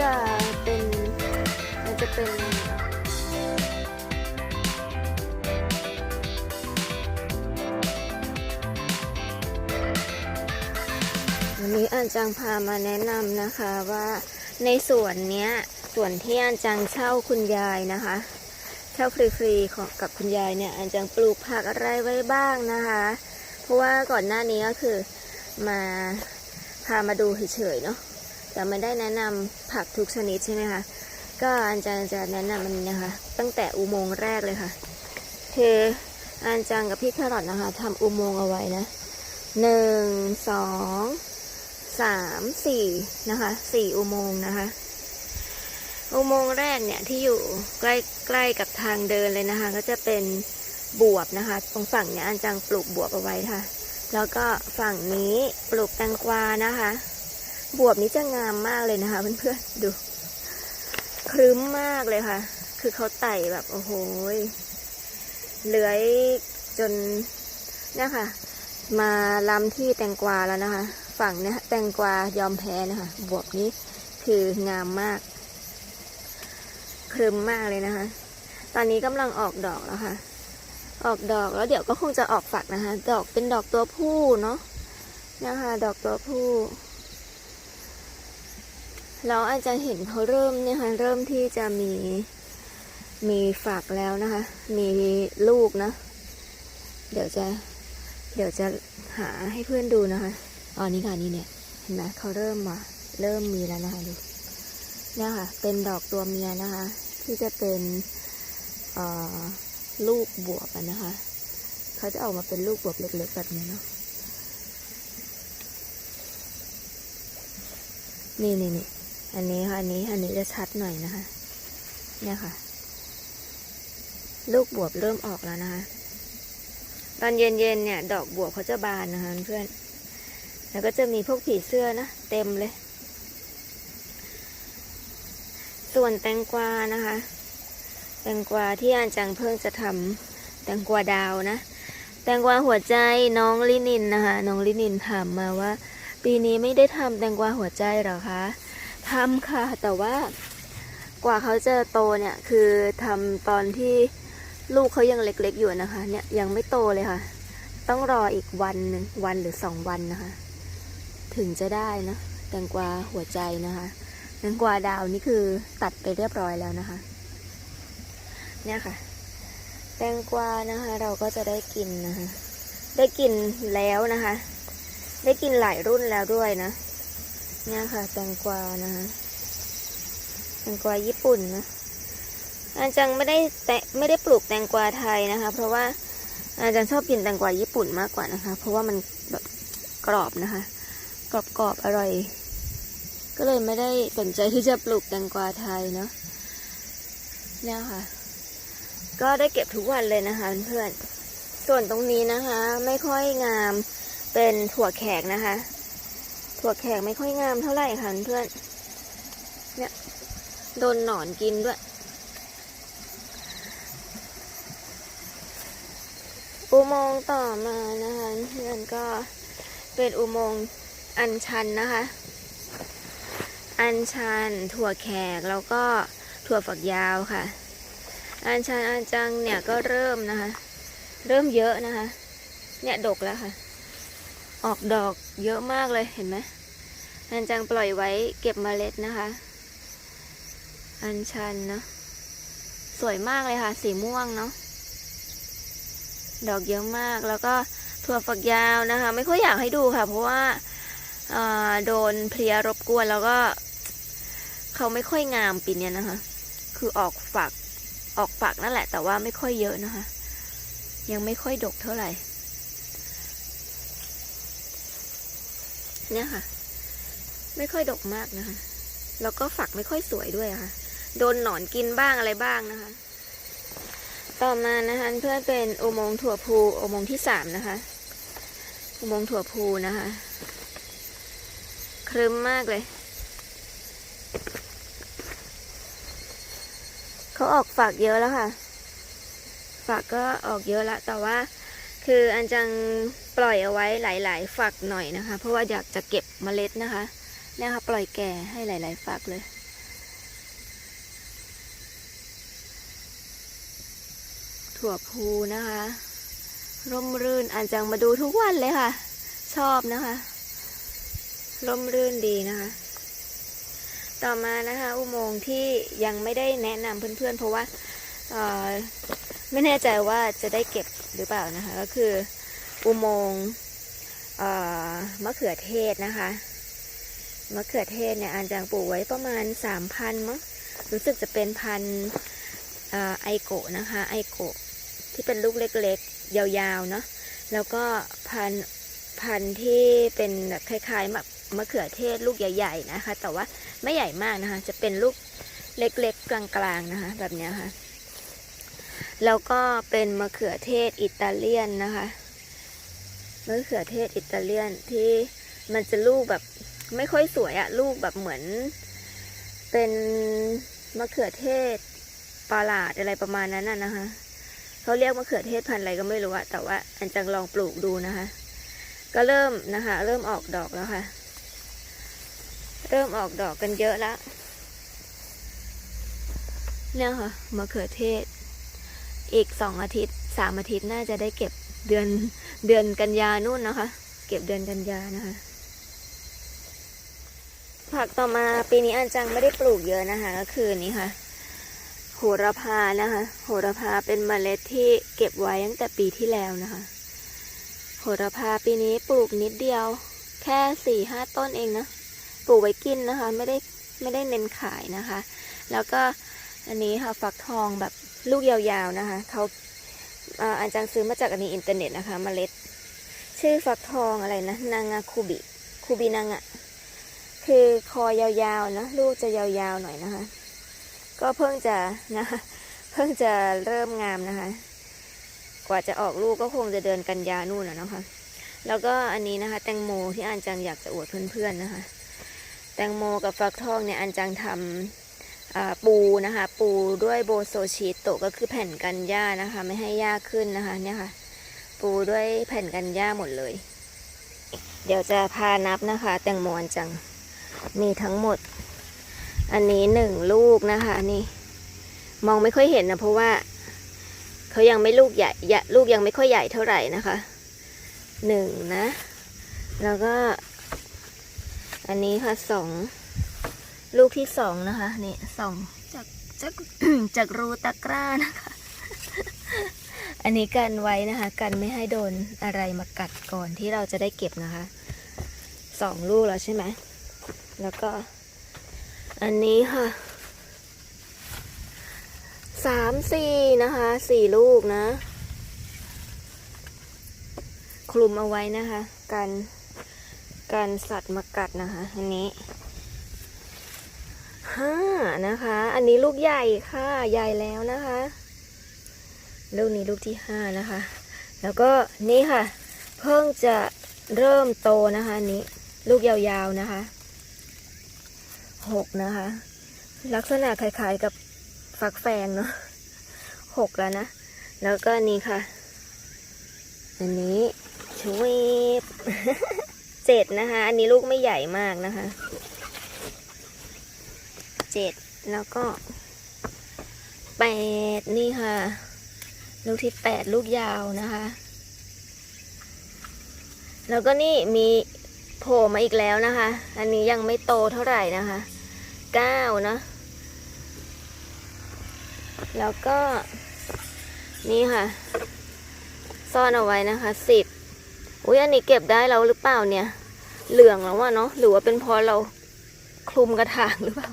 จะเป็นมันจะเป็นวันนี้อันจังพามาแนะนำนะคะว่าในส่วนเนี้ยส่วนที่อันจังเช่าคุณยายนะคะเช่าฟรีๆของกับคุณยายเนี่ยอันจังปลูกผักอะไรไว้บ้างนะคะ เพราะว่าก่อนหน้านี้ก็คือมาพามาดูเฉยๆเนาะ แต่ไม่ได้แนะนำผักทุกชนิดใช่ไหมคะ ก็อันจังจะแนะนำมันนะคะ ตั้งแต่อุโมงค์แรกเลยค่ะ คืออันจังกับพี่แครอทนะคะทำอุโมงค์เอาไว้นะหนึ่งสองสามสี่นะคะสี่อุโมงค์นะคะ อุโมงค์แรกเนี่ยที่อยู่ใกล้ใกล้กับทางเดินเลยนะคะ ก็จะเป็นบวบนะคะ ตรงฝั่งเนี่ยอันจังปลูกบวบเอาไว้ค่ะ แล้วก็ฝั่งนี้ปลูกแตงกวานะคะ บวบนี้จะงามมากเลยนะคะเพื่อนๆ ดู ครึ้มมากเลยค่ะ คือเขาไต่แบบโอ้โหเลื้อยจนเนี่ยค่ะ มาล้ำที่แตงกวาแล้วนะคะ ฝั่งเนี้ยแตงกวายอมแพ้นะคะ บวบนี้คืองามมาก ครึมมากเลยนะคะ ตอนนี้กำลังออกดอกแล้วค่ะ ออกดอกแล้วเดี๋ยวก็คงจะออกฝักนะคะ ดอกเป็นดอกตัวผู้เนาะนะคะ ดอกตัวผู้ แล้วอาจจะเห็นเขาเริ่มเนี่ยค่ะเริ่มที่จะมีมีฝักแล้วนะคะ มีลูกนะ เดี๋ยวจะ เดี๋ยวจะหาให้เพื่อนดูนะคะอ๋อนี่ค่ะนี่เนี่ยเห็นไหมเขาเริ่มมา เริ่มมีแล้วนะคะดูเนี่ยค่ะ เป็นดอกตัวเมียนะคะ ที่จะเป็นเอ่อลูกบวบนะคะ เขาจะออกมาเป็นลูกบวบเล็กๆแบบนี้เนาะนี่นี่นี่ อันนี้ค่ะ อันนี้ อันนี้จะชัดหน่อยนะคะ เนี่ยค่ะ ลูกบวบเริ่มออกแล้วนะคะ ตอนเย็นๆเนี่ย ดอกบวบเขาจะบานนะคะเพื่อน แล้วก็จะมีพวกผีเสื้อนะ เต็มเลย ส่วนแตงกวานะคะ แตงกวาที่อันจังเพิ่งจะทำแตงกวาดาวนะ แตงกวาหัวใจน้องลินินนะคะ น้องลินินถามมาว่า ปีนี้ไม่ได้ทำแตงกวาหัวใจหรอคะ ทำค่ะ แต่ว่ากว่าเขาจะโตเนี่ย คือทำตอนที่ลูกเขายังเล็กๆอยู่นะคะ เนี่ยยังไม่โตเลยค่ะ ต้องรออีกวันหนึ่งวันหรือสองวันนะคะ ถึงจะได้นะแตงกวาหัวใจนะคะแตงกวาดาวนี่คือตัดไปเรียบร้อยแล้วนะคะ เนี่ยค่ะ แตงกวานะคะ เราก็จะได้กินนะคะ ได้กินแล้วนะคะ ได้กินหลายรุ่นแล้วด้วยนะ เนี่ยค่ะแตงกวานะคะแตงกวาญี่ปุ่นนะอาจารย์ไม่ได้แตะไม่ได้ปลูกแตงกวาไทยนะคะ เพราะว่าอาจารย์ชอบกินแตงกวาญี่ปุ่นมากกว่านะคะ เพราะว่ามันแบบกรอบนะคะ กรอบกรอบอร่อย ก็เลยไม่ได้สนใจที่จะปลูกแตงกวาไทยเนาะเนี่ยค่ะ ก็ได้เก็บทุกวันเลยนะคะเพื่อนส่วนตรงนี้นะคะ ไม่ค่อยงามเป็นถั่วแขกนะคะ ถั่วแขกไม่ค่อยงามเท่าไหร่ค่ะเพื่อน เนี่ย โดนหนอนกินด้วย อุโมงค์ต่อมานะคะนั่อนก็เป็นอุโมงค์อันชันนะคะ อันชัน ถั่วแขกแล้วก็ถั่วฝักยาวค่ะ อันชันอันจังเนี่ยก็เริ่มนะคะ เริ่มเยอะนะคะ เนี่ยดกแล้วค่ะ ออกดอกเยอะมากเลยเห็นไหมอันจังปล่อยไว้เก็บเมล็ดนะคะ อันชันเนาะสวยมากเลยค่ะ สีม่วงเนาะดอกเยอะมากแล้วก็ถั่วฝักยาวนะคะ ไม่ค่อยอยากให้ดูค่ะ เพราะว่าาโดนเพลียรบกวนแล้วก็ เขาไม่ค่อยงามปีนี้นะคะ คือออกฝักออกฝักนั่นแหละ แต่ว่าไม่ค่อยเยอะนะคะ ยังไม่ค่อยดกเท่าไหร่ เนี่ยค่ะ ไม่ค่อยดกมากนะคะ แล้วก็ฝักไม่ค่อยสวยด้วยค่ะ โดนหนอนกินบ้างอะไรบ้างนะคะ ต่อมานะคะเพื่อนเป็นอุโมงค์ถั่วพูอุโมงค์ที่สามนะคะ อุโมงค์ถั่วพูนะคะครึ้มมากเลย เขาออกฝักเยอะแล้วค่ะ ฝักก็ออกเยอะละแต่ว่า คืออันจัง ปล่อยเอาไว้หลาย ๆ ฝักหน่อยนะคะ เพราะว่าอยากจะเก็บเมล็ดนะคะเนี่ยค่ะปล่อยแก่ให้หลาย ๆ ฝักเลย ถั่วพูนะคะ ร่มรื่นอันจังมาดูทุกวันเลยค่ะ ชอบนะคะ ร่มรื่นดีนะคะ ต่อมานะคะ อุโมงค์ที่ยังไม่ได้แนะนำเพื่อน ๆ เพราะว่าไม่แน่ใจว่าจะได้เก็บหรือเปล่านะคะ ก็คือ อุโมงค์มะเขือเทศนะคะ มะเขือเทศเนี่ยอันจังปลูกไว้ประมาณสามพันมั้ง รู้สึกจะเป็นพันไอโกะนะคะ ไอโกะที่เป็นลูกเล็กๆ ยาวๆ เนาะ แล้วก็พันพันที่เป็นคล้ายๆมะมะเขือเทศลูกใหญ่ๆนะคะ แต่ว่าไม่ใหญ่มากนะคะ จะเป็นลูกเล็กๆ กลางๆ นะคะ แบบนี้ค่ะ แล้วก็เป็นมะเขือเทศอิตาเลียนนะคะ มะเขือเทศอิตาเลียนที่มันจะลูกแบบไม่ค่อยสวยอะลูกแบบเหมือน เป็นมะเขือเทศปลาดอะไรประมาณนั้นน่ะนะคะเขาเรียกมะเขือเทศพันธุ์อะไรก็ไม่รู้อะแต่ว่าอันจังลองปลูกดูนะคะ ก็เริ่มนะคะ เริ่มออกดอกแล้วค่ะ เริ่มออกดอกกันเยอะแล้วเนี่ยค่ะมะเขือเทศ อีกสองอาทิตย์สามอาทิตย์น่าจะได้เก็บ เดือนเดือนกันยานู่นนะคะ เก็บเดือนกันยานะคะ ผักต่อมาปีนี้อันจังไม่ได้ปลูกเยอะนะคะ ก็คือนี่ค่ะ โหระพานะคะ โหระพาเป็นเมล็ดที่เก็บไว้ตั้งแต่ปีที่แล้วนะคะ โหระพาปีนี้ปลูกนิดเดียว แค่สี่ห้าต้นเองนะ ปลูกไว้กินนะคะ ไม่ได้ไม่ได้เน้นขายนะคะ แล้วก็อันนี้ค่ะฟักทองแบบลูกยาวๆนะคะเขา อ่าอันจังซื้อมาจากอันนี้อินเทอร์เน็ตนะคะเมล็ด ชื่อฟักทองอะไรนะ นางาคูบิคูบินางะคือคอยาวๆนะลูกจะยาวๆหน่อยนะคะ ก็เพิ่งจะนะเพิ่งจะเริ่มงามนะคะ กว่าจะออกลูกก็คงจะเดินกันยานู่นนะนะคะแล้วก็อันนี้นะคะ แตงโมที่อันจังอยากจะอวดเพื่อนๆนะคะ แตงโมกับฟักทองเนี่ยอันจังทำอ่า ปูนะคะ ปูด้วยโบโซชีโตก็คือแผ่นกันหญ้านะคะ ไม่ให้หญ้าขึ้นนะคะ เนี่ยค่ะ ปูด้วยแผ่นกันหญ้าหมดเลย เดี๋ยวจะพานับนะคะ แตงโมอันจังมีทั้งหมด อันนี้หนึ่งลูกนะคะนี่ มองไม่ค่อยเห็นนะเพราะว่าเขายังไม่ลูกใหญ่ลูกยังไม่ค่อยใหญ่เท่าไหร่นะคะหนึ่งนะ แล้วก็ อันนี้ค่ะสอง ลูกที่สองนะคะนี่สองจากจากจากรูตะกร้านะคะ อันนี้กันไว้นะคะ กันไม่ให้โดนอะไรมากัดก่อนที่เราจะได้เก็บนะคะสองลูกแล้วใช่ไหมแล้วก็ อันนี้ค่ะสามสี่นะคะสี่ลูกนะ คลุมเอาไว้นะคะ กันกันสัตว์มากัดนะคะ อันนี้ ห้านะคะ อันนี้ลูกใหญ่ค่ะ ใหญ่แล้วนะคะ ลูกนี้ลูกที่ห้านะคะ แล้วก็นี่ค่ะ เพิ่งจะเริ่มโตนะคะนนี้ ลูกยาวๆนะคะหกนะคะ ลักษณะคล้ายๆกับฟักแฟงเนาะหกแล้วนะ แล้วก็นนี้ค่ะ อันนี้ชวีบเจ็ดนะคะ อันนี้ลูกไม่ใหญ่มากนะคะ เจ็ดแล้วก็แปดนี่ค่ะ ลูกที่แปดลูกยาวนะคะ แล้วก็นี่มีโผล่มาอีกแล้วนะคะ อันนี้ยังไม่โตเท่าไหร่นะคะเก้านะ แล้วก็นี่ค่ะ ซ่อนเอาไว้นะคะสิบอุ้ยอันนี้เก็บได้แล้วหรือเปล่าเนี่ย เหลืองแล้วอะเนาะหรือว่าเป็นเพราะเราคลุมกระถางหรือเปล่า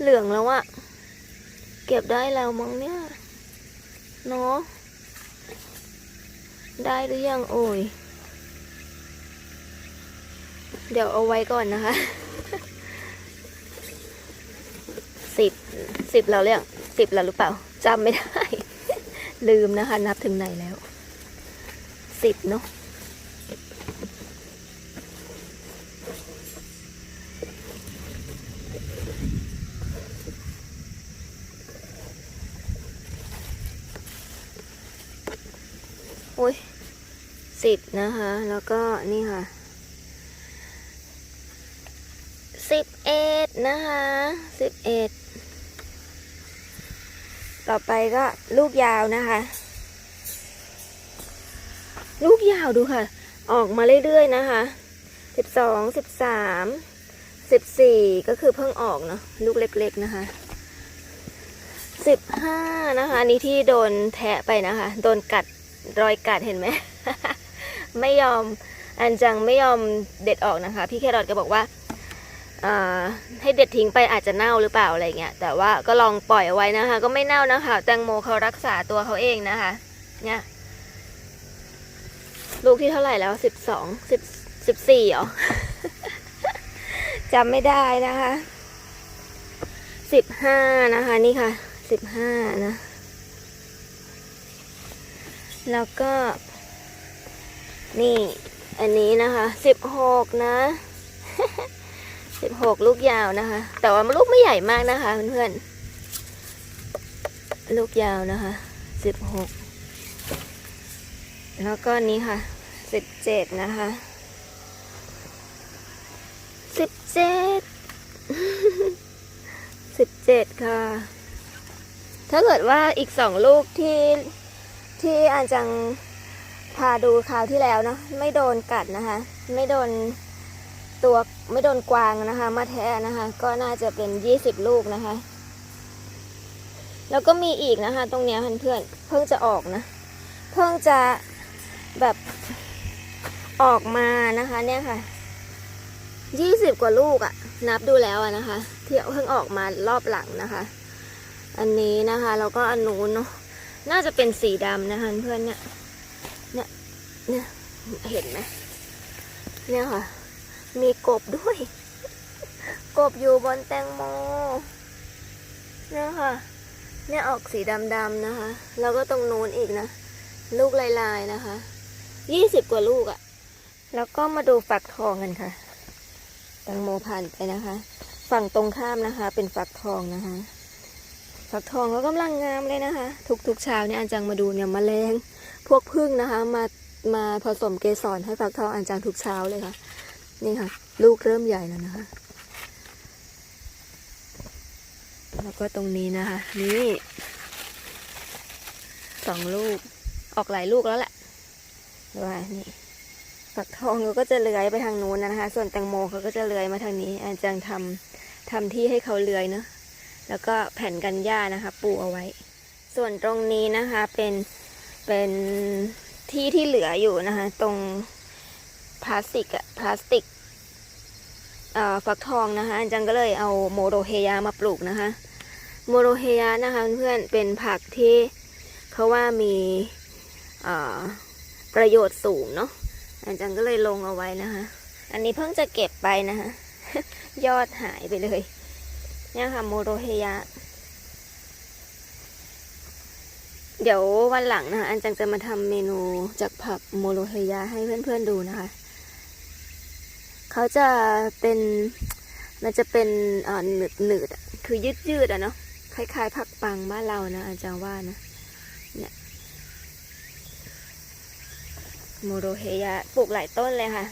เหลืองแล้วอะเก็บได้แล้วมั้งเนี่ยเนาะได้หรือยังโอ้ย เดี๋ยวเอาไว้ก่อนนะคะสิบสิบแล้วเรียกสิบแล้วหรือเปล่าจำไม่ได้ ลืมนะคะ นับถึงไหนแล้วสิบเนาะอุ้ย สิบนะคะ แล้วก็นี่ค่ะสิบเอ็ดนะคะสิบเอ็ดต่อไปก็ลูกยาวนะคะ ลูกยาวดูค่ะ ออกมาเรื่อยๆนะคะสิบสองสิบสามสิบสี่ก็คือเพิ่งออกเนาะลูกเล็กๆนะคะสิบห้านะคะนนี้ที่โดนแทะไปนะคะ โดนกัดรอยกัดเห็นไหม ไม่ยอมอันจังไม่ยอมเด็ดออกนะคะ พี่แครอทก็บอกว่าให้เด็ดทิ้งไปอาจจะเน่าหรือเปล่าอะไรเงี้ยแต่ว่าก็ลองปล่อยเอาไว้นะคะ ก็ไม่เน่านะคะ แตงโมเขารักษาตัวเขาเองนะคะ เนี่ยลูกที่เท่าไหร่แล้วสิบสองสิบสิบสี่เหรอจำไม่ได้นะคะสิบห้านะคะ นี่ค่ะสิบห้านะ แล้วก็ นี่ อันนี้นะคะสิบหกนะสิบหกลูกยาวนะคะ แต่ว่าลูกไม่ใหญ่มากนะคะเพื่อนๆลูกยาวนะคะสิบหกแล้วก็นี้ค่ะสิบเจ็ดนะคะสิบเจ็ดสิบเจ็ดค่ะ ถ้าเกิดว่าอีกสองลูกที่ที่อาจัง พาดูคราวที่แล้วเนาะไม่โดนกัดนะคะ ไม่โดนตัวไม่โดนกวางนะคะ มาแท้นะคะ ก็น่าจะเป็นยี่สิบลูกนะคะ แล้วก็มีอีกนะคะ ตรงเนี้ยเพื่อนๆเพิ่งจะออกนะ เพิ่งจะแบบออกมานะคะเนี่ยค่ะยี่สิบกว่าลูกอะนับดูแล้วอะนะคะ ที่เพิ่งออกมารอบหลังนะคะ อันนี้นะคะแล้วก็อันนู้นเนาะน่าจะเป็นสีดำนะคะเพื่อนเนี่ย เนี่ยเนี่ยเห็นไหมเนี่ยค่ะ มีกบด้วย กบอยู่บนแตงโมเนี่ยค่ะ เนี่ยออกสีดำๆนะคะ แล้วก็ตรงนู้นอีกนะ ลูกลายๆนะคะยี่สิบกว่าลูกอะแล้วก็มาดูฝักทองกันค่ะ แตงโมผ่านไปนะคะ ฝั่งตรงข้ามนะคะ เป็นฝักทองนะคะ ฝักทองก็กำลังงามเลยนะคะ ทุกๆเช้าเนี่ยอันจังมาดูเนี่ยมแมลงพวกพึ่งนะคะ มามาผสมเกสรให้ฝักทองอันจังทุกเช้าเลยค่ะ นี่ค่ะ ลูกเริ่มใหญ่แล้วนะคะ แล้วก็ตรงนี้นะคะ นี่สองลูกออกหลายลูกแล้วแหละว่านี่ฝักทองเขาก็จะเลื้อยไปทางนู้นนะคะ ส่วนแตงโมเขาก็จะเลื้อยมาทางนี้ อาจารย์ทำทำที่ให้เขาเลื้อยเนาะ แล้วก็แผ่นกันหญ้านะคะ ปูเอาไว้ ส่วนตรงนี้นะคะเป็นเป็นที่ที่เหลืออยู่นะคะ ตรงพลาสติกอะพลาสติกฟักทองนะคะอาจารย์ก็เลยเอาโมโรเฮยามาปลูกนะคะ โมโรเฮยานะคะเพื่อนเป็นผักที่เขาว่ามีประโยชน์สูงเนาะอาจารย์ก็เลยลงเอาไว้นะคะ อันนี้เพิ่งจะเก็บไปนะคะ ยอดหายไปเลย เนี่ยค่ะโมโรเฮยะ เดี๋ยววันหลังนะคะ อันจังจะมาทำเมนูจากผักโมโรเฮยะให้เพื่อนๆดูนะคะ เขาจะเป็นมันจะเป็นอ่อหนืดหนืดคือยืดยืดๆอะเนาะคล้ายๆผักปังบ้านเรานะอาจารย์ว่านะเนี่ยโมโรเฮยะปลูกหลายต้นเลยค่ะ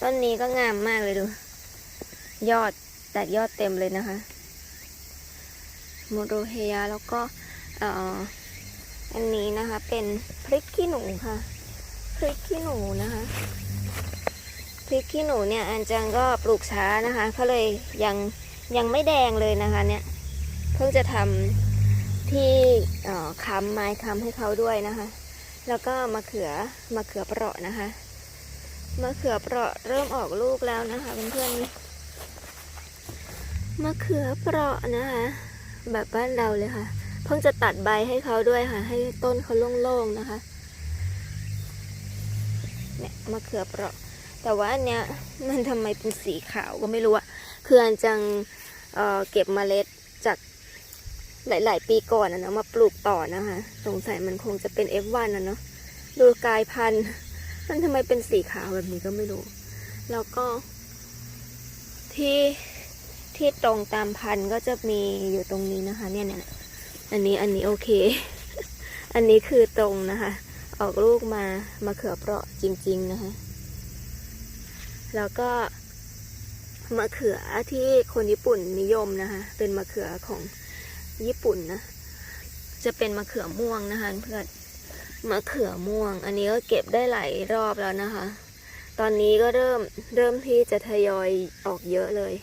ต้นนี้ก็งามมากเลยดู ยอด แตกยอดเต็มเลยนะคะโมโรเฮียแล้วก็อ,อันนี้นะคะเป็นพริกขี้หนูค่ะ พริกขี้หนูนะคะ พริกขี้หนูเนี่ยอันจังก็ปลูกช้านะคะเขาเลยยังยังไม่แดงเลยนะคะเนี่ยเพิ่งจะทำที่ค้ำไม้ค้ำให้เขาด้วยนะคะ แล้วก็มะเขือมะเขือเปราะนะคะมะเขือเปราะเริ่มออกลูกแล้วนะคะเพื่อนๆ มะเขือเปราะนะคะ แบบบ้านเราเลยค่ะ เพิ่งจะตัดใบให้เขาด้วยค่ะ ให้ต้นเขาโล่งๆนะคะเนี่ยมะเขือเปราะ แต่ว่าอันเนี้ยมันทำไมเป็นสีขาวก็ไม่รู้อะคืออันจังเอ่อเก็บเมล็ดจากหลาย ๆ ปีก่อนนะเนาะมาปลูกต่อนะคะสงสัยมันคงจะเป็น F1 นะเนาะดูกายพันธุ์มันทำไมเป็นสีขาวแบบนี้ก็ไม่รู้ แล้วก็ที่ ที่ตรงตามพันก็จะมีอยู่ตรงนี้นะคะ เนี่ยเนี่ยอันนี้อันนี้โอเค อันนี้คือตรงนะคะ ออกลูกมามะเขือเปราะจริง ๆนะคะ แล้วก็มะเขือที่คนญี่ปุ่นนิยมนะคะ เป็นมะเขือของญี่ปุ่นนะ จะเป็นมะเขือม่วงนะคะเพื่อนมะเขือม่วง อันนี้ก็เก็บได้หลายรอบแล้วนะคะ ตอนนี้ก็เริ่มเริ่มที่จะทยอยออกเยอะเลย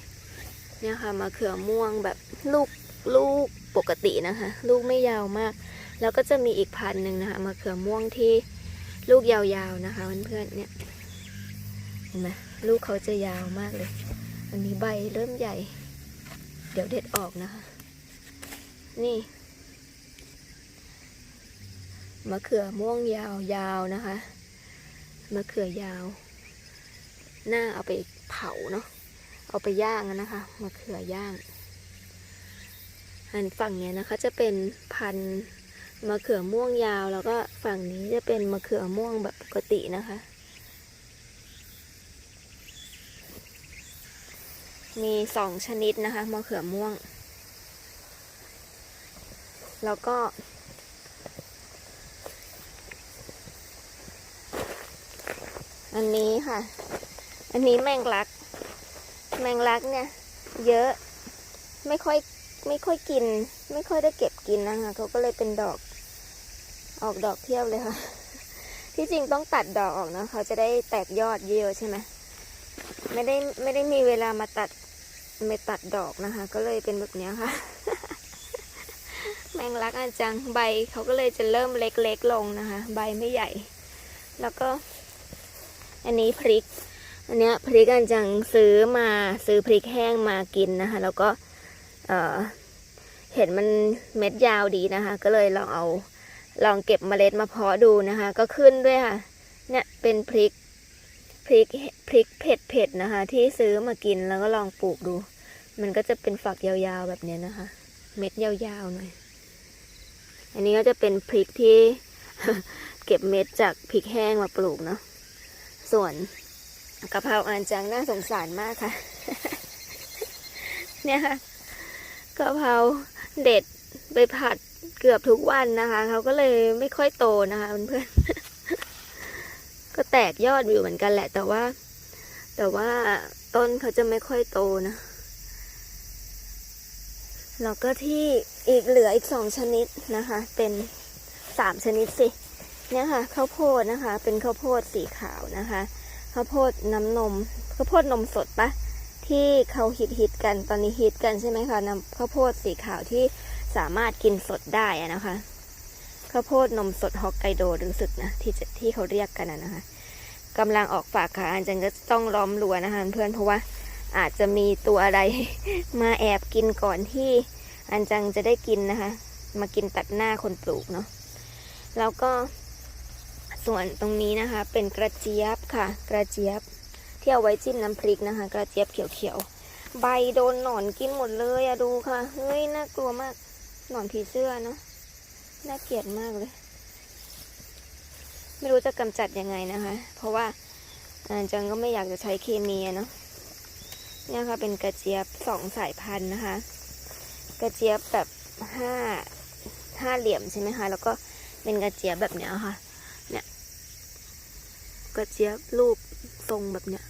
เนี่ยค่ะมะเขือม่วงแบบลูกลูกปกตินะคะ ลูกไม่ยาวมาก แล้วก็จะมีอีกพันหนึ่งนะคะมะเขือม่วงที่ลูกยาวๆนะคะเพื่อนๆเนี่ยเห็นไหมลูกเขาจะยาวมากเลย อันนี้ใบเริ่มใหญ่ เดี๋ยวเด็ดออกนะคะ นี่มะเขือม่วงยาวยาวนะคะมะเขือยาว หน้าเอาไปเผาเนาะ เอาไปย่างนะคะมะเขือย่างอันฝั่งเนี้ยนะคะจะเป็นพันธุ์มะเขือม่วงยาว แล้วก็ฝั่งนี้จะเป็นมะเขือม่วงแบบปกตินะคะ มีสองชนิดนะคะมะเขือม่วง แล้วก็ อันนี้ค่ะ อันนี้แมงลัก แมงลักเนี่ย เยอะไม่ค่อยไม่ค่อยกิน ไม่ค่อยได้เก็บกินนะคะเขาก็เลยเป็นดอก ออกดอกเทียบเลยค่ะ ที่จริงต้องตัดดอกออกนะเขาจะได้แตกยอดเยอะใช่ไหมไม่ได้ไม่ได้มีเวลามาตัดไม่ตัดดอกนะคะ ก็เลยเป็นแบบนี้ค่ะ แมงลักอาจังใบเขาก็เลยจะเริ่มเล็กๆลงนะคะ ใบไม่ใหญ่ แล้วก็ อันนี้พริก อันเนี้ยพริกอันจังซื้อมาซื้อพริกแห้งมากินนะคะ แล้วก็เออเห็นมันเม็ดยาวดีนะคะ ก็เลยลองเอาลองเก็บเมล็ดมาเพาะดูนะคะ ก็ขึ้นด้วยค่ะ เนี่ยเป็นพริกพริกพริกเผ็ดเผ็ดนะคะ ที่ซื้อมากินแล้วก็ลองปลูกดู มันก็จะเป็นฝักยาวๆแบบนี้นะคะ เม็ดยาวๆหน่อยอันนี้ก็จะเป็นพริกที่เก็บเม็ดจากพริกแห้งมาปลูกเนาะส่วน กะเพราอันจังน่าสงสารมากค่ะ เนี่ยค่ะกะเพราเด็ดไปผัดเกือบทุกวันนะคะ เขาก็เลยไม่ค่อยโตนะคะเพื่อนๆ ก็แตกยอดอยู่เหมือนกันแหละ แต่ว่า แต่ว่าต้นเขาจะไม่ค่อยโตนะแล้วก็ที่อีกเหลืออีกสองชนิดนะคะ เป็นสามชนิดสิ เนี่ยค่ะข้าวโพดนะคะ เป็นข้าวโพดสีขาวนะคะ ข้าวโพดน้ำนมข้าวโพดนมสดปะที่เขาฮิตฮิตกันตอนนี้ฮิตกันใช่ไหมคะน้ำข้าวโพดสีขาวที่สามารถกินสดได้อะนะคะข้าวโพดนมสดฮอกไกโดรู้สึกนะที่ที่เขาเรียกกันอะนะคะกำลังออกฝากค่ะอันจังก็ต้องล้อมรั้วนะคะเพื่อนเพราะว่าอาจจะมีตัวอะไรมาแอบกินก่อนที่อันจังจะได้กินนะคะ มากินตัดหน้าคนปลูกเนาะแล้วก็ ส่วนตรงนี้นะคะ เป็นกระเจี๊ยบค่ะ กระเจี๊ยบที่เอาไว้จิ้มน้ำพริกนะคะ กระเจี๊ยบเขียวๆ ใบโดนหนอนกินหมดเลยอะดูค่ะ เฮ้ยน่ากลัวมาก หนอนผีเสื้อเนาะ น่าเกลียดมากเลย ไม่รู้จะกำจัดยังไงนะคะ เพราะว่าอาจังก็ไม่อยากจะใช้เคมีเนาะเนี่ยค่ะเป็นกระเจี๊ยบสองสายพันธุ์นะคะ กระเจี๊ยบแบบห้าห้าเหลี่ยมใช่ไหมคะ แล้วก็เป็นกระเจี๊ยบแบบเนี้ยค่ะ กระเจี๊ยบรูปทรงแบบเนี้ย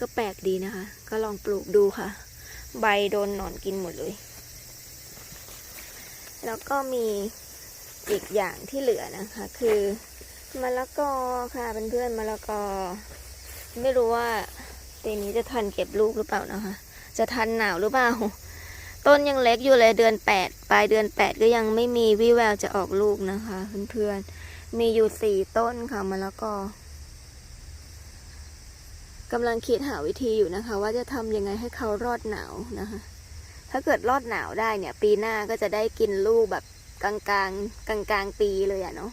ก็แปลกดีนะคะ ก็ลองปลูกดูค่ะ ใบโดนหนอนกินหมดเลย แล้วก็มีอีกอย่างที่เหลือนะคะ คือมะละกอค่ะเพื่อนๆมะละกอ ไม่รู้ว่าปีนี้จะทันเก็บลูกหรือเปล่านะคะ จะทันหนาวหรือเปล่า ต้นยังเล็กอยู่เลยเดือนแปดปลายเดือนแปดก็ยังไม่มีวี่แววจะออกลูกนะคะ เพื่อนๆมีอยู่สี่ต้นค่ะมะละกอ กำลังคิดหาวิธีอยู่นะคะ ว่าจะทำยังไงให้เขารอดหนาวนะคะ ถ้าเกิดรอดหนาวได้เนี่ย ปีหน้าก็จะได้กินลูกแบบกลางกลางกลางกลางๆปีเลยอะเนาะ